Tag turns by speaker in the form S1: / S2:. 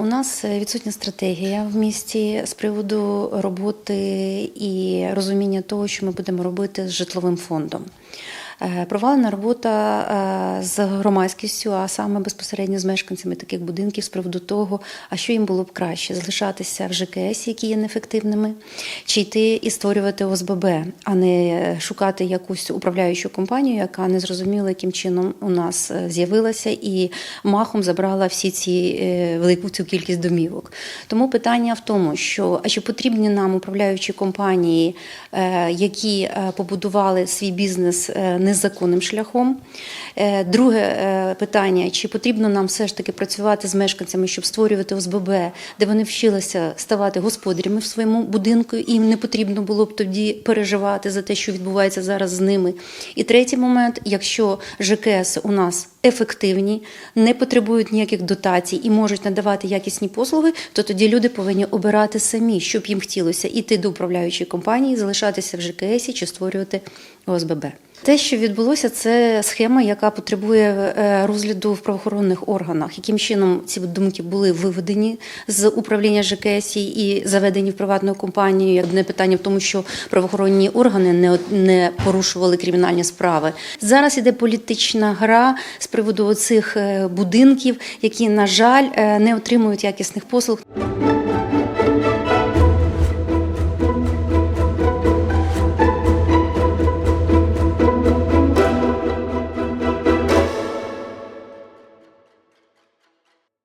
S1: У нас е, відсутня стратегія в місті з приводу роботи і розуміння того, що ми будемо робити з житловим фондом. Е, Провалена робота е, з громадськістю, а саме безпосередньо з мешканцями таких будинків з приводу того, а що їм було б краще залишатися в ЖКС, які є неефективними, чи йти і створювати ОСББ, а не шукати якусь управляючу компанію, яка не зрозуміла, яким чином у нас е, з'явилася і махом забрала всі ці велику цю кількість домівок. Тому питання в тому, що а чи потрібні нам управляючі компанії, які побудували свій бізнес е, незаконним шляхом. Е, Друге е, питання: чи потрібно нам все ж таки працювати з мешканцями, щоб створювати ОСББ, де вони вчилися ставати господарями в своєму будинку, і їм не потрібно було б тоді переживати за те, що відбувається зараз з ними. І третій момент: якщо ЖКС у нас ефективні, не потребують ніяких дотацій і можуть надавати якісні послуги, то тоді люди повинні обирати самі, щоб їм хотілося іти до управляючої компанії, залишатися в ЖКС чи створювати ОСББ. Те, що відбулося, це схема, яка потребує е, розгляду в правоохоронних органах. Яким чином ці думки були виведені з управління ЖКС і заведені в приватну компанію? Одне питання в тому, що правоохоронні органи не, не порушували кримінальні справи. Зараз іде політична гра з приводу цих будинків, які, на жаль, е, не отримують якісних послуг.